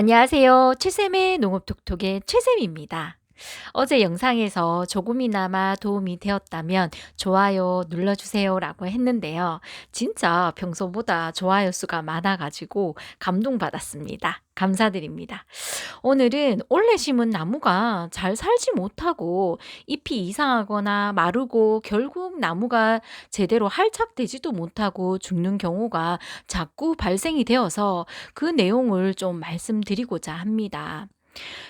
안녕하세요. 최쌤의 농업톡톡의 최쌤입니다. 어제 영상에서 조금이나마 도움이 되었다면 좋아요 눌러주세요 라고 했는데요. 진짜 평소보다 좋아요 수가 많아가지고 감동받았습니다. 감사드립니다. 오늘은 원래 심은 나무가 잘 살지 못하고 잎이 이상하거나 마르고 결국 나무가 제대로 활착되지도 못하고 죽는 경우가 자꾸 발생이 되어서 그 내용을 좀 말씀드리고자 합니다.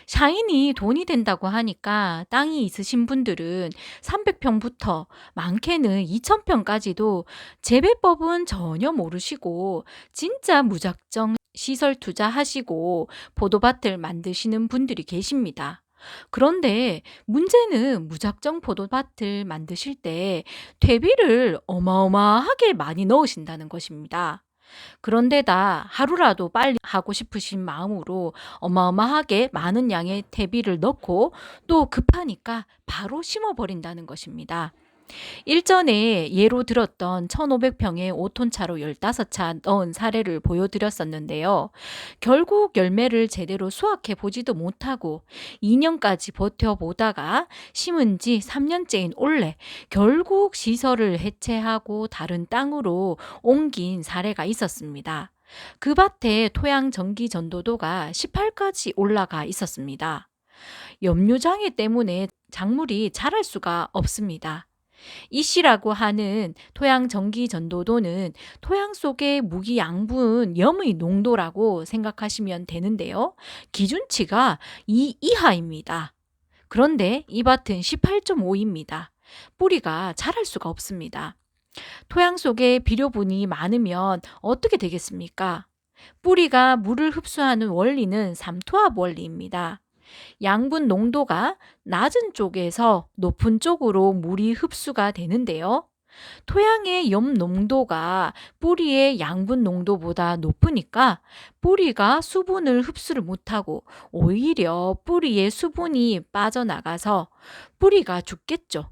샤인이 돈이 된다고 하니까 땅이 있으신 분들은 300평부터 많게는 2000평까지도 재배법은 전혀 모르시고 진짜 무작정 시설 투자하시고 포도밭을 만드시는 분들이 계십니다. 그런데 문제는 무작정 포도밭을 만드실 때 퇴비를 어마어마하게 많이 넣으신다는 것입니다. 그런데다 하루라도 빨리 하고 싶으신 마음으로 어마어마하게 많은 양의 퇴비를 넣고 또 급하니까 바로 심어버린다는 것입니다. 일전에 예로 들었던 1500평의 5톤 차로 15차 넣은 사례를 보여드렸었는데요. 결국 열매를 제대로 수확해 보지도 못하고 2년까지 버텨보다가 심은 지 3년째인 올해 결국 시설을 해체하고 다른 땅으로 옮긴 사례가 있었습니다. 그 밭에 토양 전기 전도도가 18까지 올라가 있었습니다. 염료장애 때문에 작물이 자랄 수가 없습니다. 이 씨라고 하는 토양 전기 전도도는 토양 속의 무기 양분 염의 농도라고 생각하시면 되는데요. 기준치가 2 이하입니다. 그런데 이 밭은 18.5입니다. 뿌리가 자랄 수가 없습니다. 토양 속에 비료분이 많으면 어떻게 되겠습니까? 뿌리가 물을 흡수하는 원리는 삼투압 원리입니다. 양분 농도가 낮은 쪽에서 높은 쪽으로 물이 흡수가 되는데요. 토양의 염 농도가 뿌리의 양분 농도보다 높으니까 뿌리가 수분을 흡수를 못하고 오히려 뿌리의 수분이 빠져나가서 뿌리가 죽겠죠.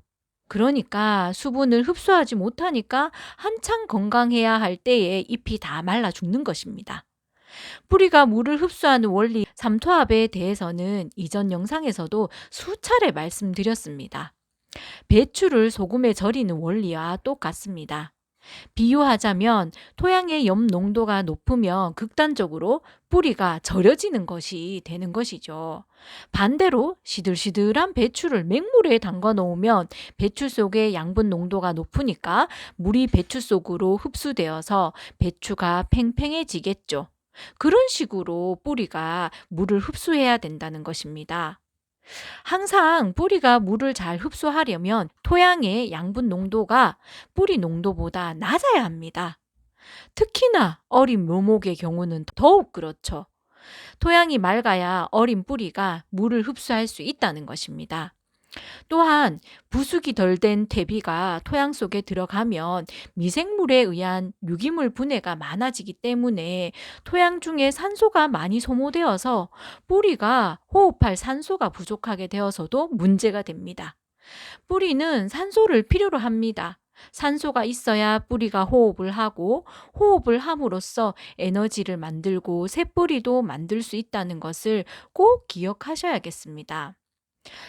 그러니까 수분을 흡수하지 못하니까 한창 건강해야 할 때에 잎이 다 말라 죽는 것입니다. 뿌리가 물을 흡수하는 원리 삼투압에 대해서는 이전 영상에서도 수차례 말씀드렸습니다. 배추를 소금에 절이는 원리와 똑같습니다. 비유하자면 토양의 염 농도가 높으면 극단적으로 뿌리가 절여지는 것이 되는 것이죠. 반대로 시들시들한 배추를 맹물에 담가 놓으면 배추 속의 양분 농도가 높으니까 물이 배추 속으로 흡수되어서 배추가 팽팽해지겠죠. 그런 식으로 뿌리가 물을 흡수해야 된다는 것입니다. 항상 뿌리가 물을 잘 흡수하려면 토양의 양분 농도가 뿌리 농도보다 낮아야 합니다. 특히나 어린 묘목의 경우는 더욱 그렇죠. 토양이 맑아야 어린 뿌리가 물을 흡수할 수 있다는 것입니다. 또한 부숙이 덜 된 퇴비가 토양 속에 들어가면 미생물에 의한 유기물 분해가 많아지기 때문에 토양 중에 산소가 많이 소모되어서 뿌리가 호흡할 산소가 부족하게 되어서도 문제가 됩니다. 뿌리는 산소를 필요로 합니다. 산소가 있어야 뿌리가 호흡을 하고 호흡을 함으로써 에너지를 만들고 새뿌리도 만들 수 있다는 것을 꼭 기억하셔야겠습니다.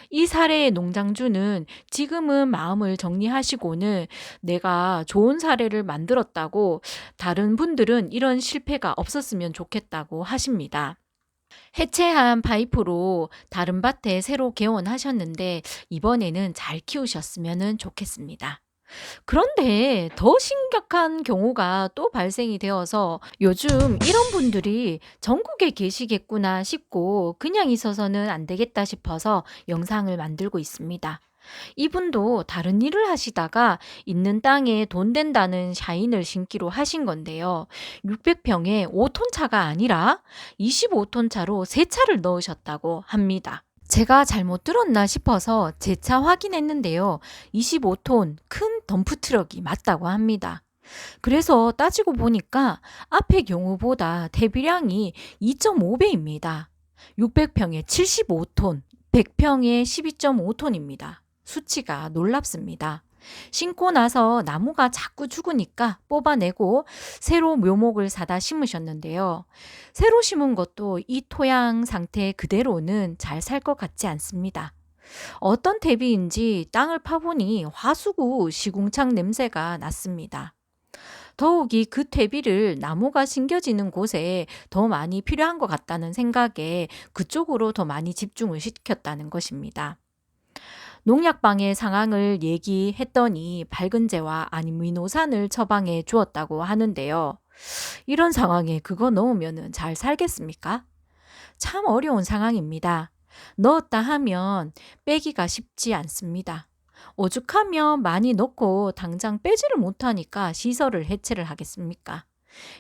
이 사례의 농장주는 지금은 마음을 정리하시고는 내가 좋은 사례를 만들었다고 다른 분들은 이런 실패가 없었으면 좋겠다고 하십니다. 해체한 파이프로 다른 밭에 새로 개원하셨는데 이번에는 잘 키우셨으면 좋겠습니다. 그런데 더 심각한 경우가 또 발생이 되어서 요즘 이런 분들이 전국에 계시겠구나 싶고 그냥 있어서는 안 되겠다 싶어서 영상을 만들고 있습니다. 이분도 다른 일을 하시다가 있는 땅에 돈 된다는 샤인을 신기로 하신 건데요. 600평에 5톤 차가 아니라 25톤 차로 3차를 넣으셨다고 합니다. 제가 잘못 들었나 싶어서 재차 확인했는데요. 25톤 큰 덤프트럭이 맞다고 합니다. 그래서 따지고 보니까 앞의 경우보다 대비량이 2.5배입니다. 600평에 75톤, 100평에 12.5톤입니다. 수치가 놀랍습니다. 심고 나서 나무가 자꾸 죽으니까 뽑아내고 새로 묘목을 사다 심으셨는데요. 새로 심은 것도 이 토양 상태 그대로는 잘 살 것 같지 않습니다. 어떤 대비인지 땅을 파보니 화수구 시궁창 냄새가 났습니다. 더욱이 그 퇴비를 나무가 심겨지는 곳에 더 많이 필요한 것 같다는 생각에 그쪽으로 더 많이 집중을 시켰다는 것입니다. 농약방의 상황을 얘기했더니 밝은제와 아미노산을 처방해 주었다고 하는데요. 이런 상황에 그거 넣으면 잘 살겠습니까? 참 어려운 상황입니다. 넣었다 하면 빼기가 쉽지 않습니다. 오죽하면 많이 넣고 당장 빼지를 못하니까 시설을 해체를 하겠습니까?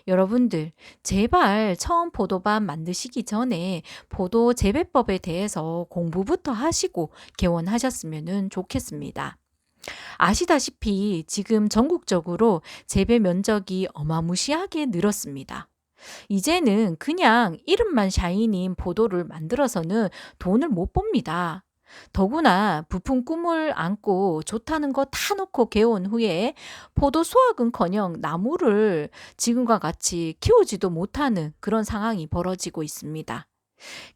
여러분들, 제발 처음 포도밥 만드시기 전에 포도 재배법에 대해서 공부부터 하시고 개원하셨으면 좋겠습니다. 아시다시피 지금 전국적으로 재배 면적이 어마무시하게 늘었습니다. 이제는 그냥 이름만 샤이닌 포도를 만들어서는 돈을 못 법니다. 더구나 부푼 꿈을 안고 좋다는 거 다 놓고 개온 후에 포도 수확은커녕 나무를 지금과 같이 키우지도 못하는 그런 상황이 벌어지고 있습니다.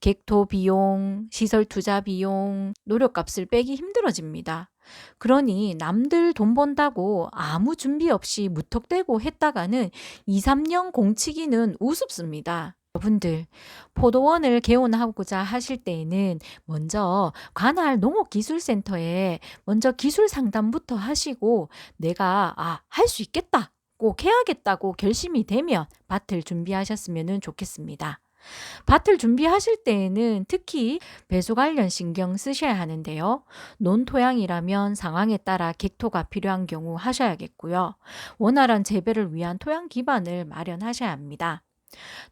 객토 비용, 시설 투자 비용, 노력값을 빼기 힘들어집니다. 그러니 남들 돈 번다고 아무 준비 없이 무턱대고 했다가는 2, 3년 공치기는 우습습니다. 여러분들, 포도원을 개원하고자 하실 때에는 먼저 관할 농업기술센터에 먼저 기술 상담부터 하시고 내가 아, 할 수 있겠다. 꼭 해야겠다고 결심이 되면 밭을 준비하셨으면 좋겠습니다. 밭을 준비하실 때에는 특히 배수 관련 신경 쓰셔야 하는데요. 논토양이라면 상황에 따라 객토가 필요한 경우 하셔야겠고요. 원활한 재배를 위한 토양 기반을 마련하셔야 합니다.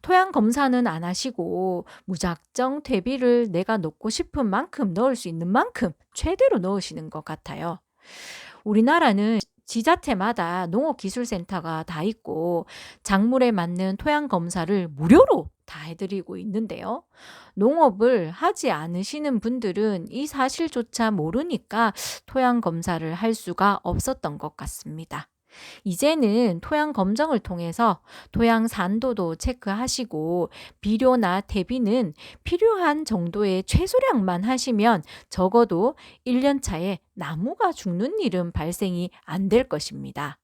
토양 검사는 안 하시고 무작정 퇴비를 내가 넣고 싶은 만큼 넣을 수 있는 만큼 최대로 넣으시는 것 같아요. 우리나라는 지자체마다 농업기술센터가 다 있고 작물에 맞는 토양 검사를 무료로 다 해드리고 있는데요. 농업을 하지 않으시는 분들은 이 사실조차 모르니까 토양 검사를 할 수가 없었던 것 같습니다. 이제는 토양 검정을 통해서 토양 산도도 체크하시고 비료나 대비는 필요한 정도의 최소량만 하시면 적어도 1년 차에 나무가 죽는 일은 발생이 안 될 것입니다.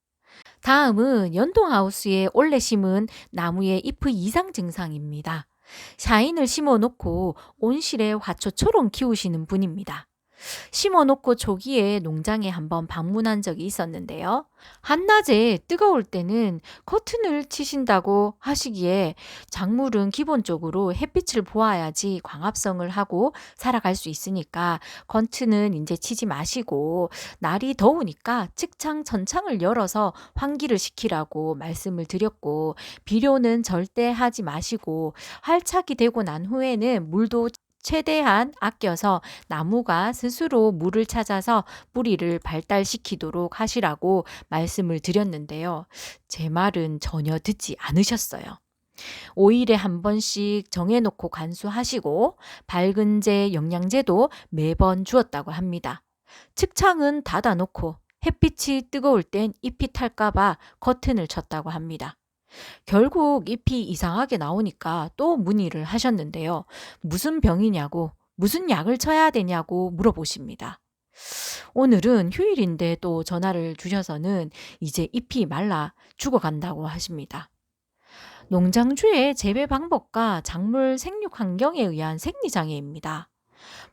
다음은 연동하우스에 올래 심은 나무의 잎의 이상 증상입니다. 샤인을 심어 놓고 온실에 화초처럼 키우시는 분입니다. 심어 놓고 조기에 농장에 한번 방문한 적이 있었는데요. 한낮에 뜨거울 때는 커튼을 치신다고 하시기에 작물은 기본적으로 햇빛을 보아야지 광합성을 하고 살아갈 수 있으니까 커튼은 이제 치지 마시고 날이 더우니까 측창 전창을 열어서 환기를 시키라고 말씀을 드렸고 비료는 절대 하지 마시고 활착이 되고 난 후에는 물도 최대한 아껴서 나무가 스스로 물을 찾아서 뿌리를 발달시키도록 하시라고 말씀을 드렸는데요. 제 말은 전혀 듣지 않으셨어요. 5일에 한 번씩 정해놓고 간수하시고 밝은제, 영양제도 매번 주었다고 합니다. 측창은 닫아놓고 햇빛이 뜨거울 땐 잎이 탈까봐 커튼을 쳤다고 합니다. 결국 잎이 이상하게 나오니까 또 문의를 하셨는데요. 무슨 병이냐고, 무슨 약을 쳐야 되냐고 물어보십니다. 오늘은 휴일인데 또 전화를 주셔서는 이제 잎이 말라 죽어간다고 하십니다. 농장주의 재배 방법과 작물 생육 환경에 의한 생리장애입니다.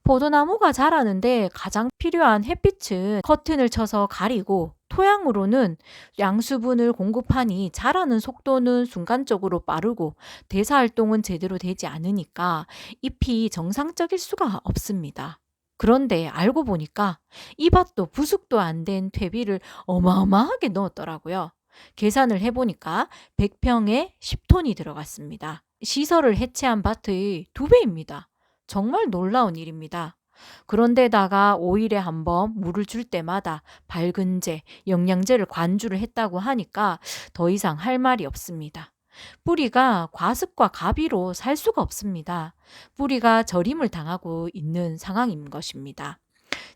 포도나무가 자라는데 가장 필요한 햇빛은 커튼을 쳐서 가리고 토양으로는 양수분을 공급하니 자라는 속도는 순간적으로 빠르고 대사 활동은 제대로 되지 않으니까 잎이 정상적일 수가 없습니다. 그런데 알고 보니까 이 밭도 부숙도 안 된 퇴비를 어마어마하게 넣었더라고요. 계산을 해보니까 100평에 10톤이 들어갔습니다. 시설을 해체한 밭의 두 배입니다. 정말 놀라운 일입니다. 그런데다가 5일에 한 번 물을 줄 때마다 밝은제, 영양제를 관주를 했다고 하니까 더 이상 할 말이 없습니다. 뿌리가 과습과 가비로 살 수가 없습니다. 뿌리가 저림을 당하고 있는 상황인 것입니다.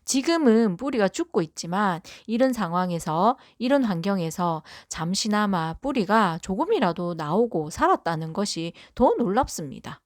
지금은 뿌리가 죽고 있지만 이런 상황에서, 이런 환경에서 잠시나마 뿌리가 조금이라도 나오고 살았다는 것이 더 놀랍습니다.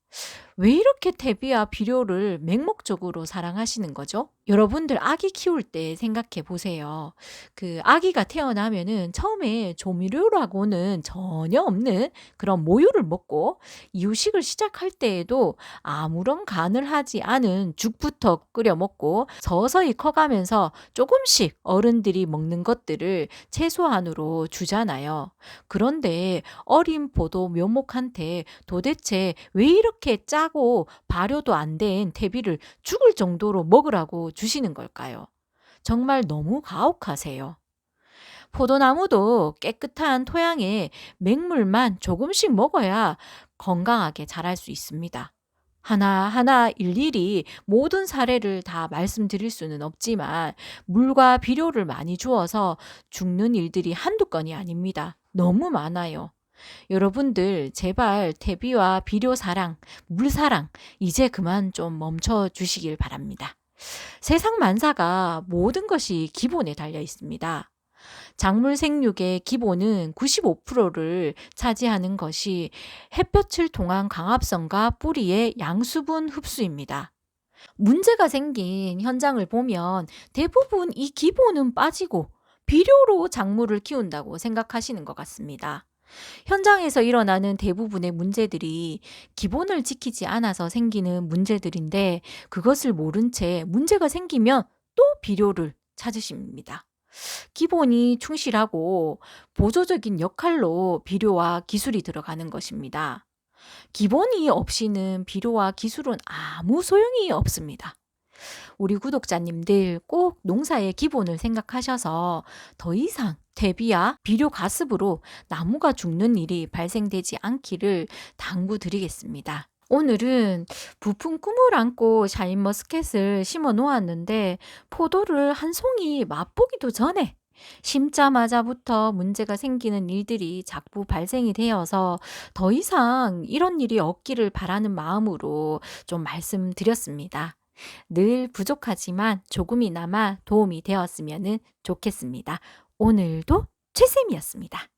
왜 이렇게 대비와 비료를 맹목적으로 사랑하시는 거죠? 여러분들 아기 키울 때 생각해 보세요. 그 아기가 태어나면은 처음에 조미료라고는 전혀 없는 그런 모유를 먹고 이유식을 시작할 때에도 아무런 간을 하지 않은 죽부터 끓여 먹고 서서히 커가면서 조금씩 어른들이 먹는 것들을 최소한으로 주잖아요. 그런데 어린 포도 묘목한테 도대체 왜 이렇게 짜고 발효도 안 된 대비를 죽을 정도로 먹으라고 주시는 걸까요? 정말 너무 가혹하세요. 포도나무도 깨끗한 토양에 맹물만 조금씩 먹어야 건강하게 자랄 수 있습니다. 하나하나 일일이 모든 사례를 다 말씀드릴 수는 없지만 물과 비료를 많이 주어서 죽는 일들이 한두 건이 아닙니다. 너무 많아요. 여러분들 제발 퇴비와 비료 사랑, 물 사랑 이제 그만 좀 멈춰 주시길 바랍니다. 세상 만사가 모든 것이 기본에 달려 있습니다. 작물 생육의 기본은 95%를 차지하는 것이 햇볕을 통한 강압성과 뿌리의 양수분 흡수입니다. 문제가 생긴 현장을 보면 대부분 이 기본은 빠지고 비료로 작물을 키운다고 생각하시는 것 같습니다. 현장에서 일어나는 대부분의 문제들이 기본을 지키지 않아서 생기는 문제들인데 그것을 모른 채 문제가 생기면 또 비료를 찾으십니다. 기본이 충실하고 보조적인 역할로 비료와 기술이 들어가는 것입니다. 기본이 없이는 비료와 기술은 아무 소용이 없습니다. 우리 구독자님들 꼭 농사의 기본을 생각하셔서 더 이상 대비와 비료 가습으로 나무가 죽는 일이 발생되지 않기를 당부드리겠습니다. 오늘은 부푼 꿈을 안고 샤인머스켓을 심어 놓았는데 포도를 한 송이 맛보기도 전에 심자마자부터 문제가 생기는 일들이 자꾸 발생이 되어서 더 이상 이런 일이 없기를 바라는 마음으로 좀 말씀드렸습니다. 늘 부족하지만 조금이나마 도움이 되었으면 좋겠습니다. 오늘도 최쌤이었습니다.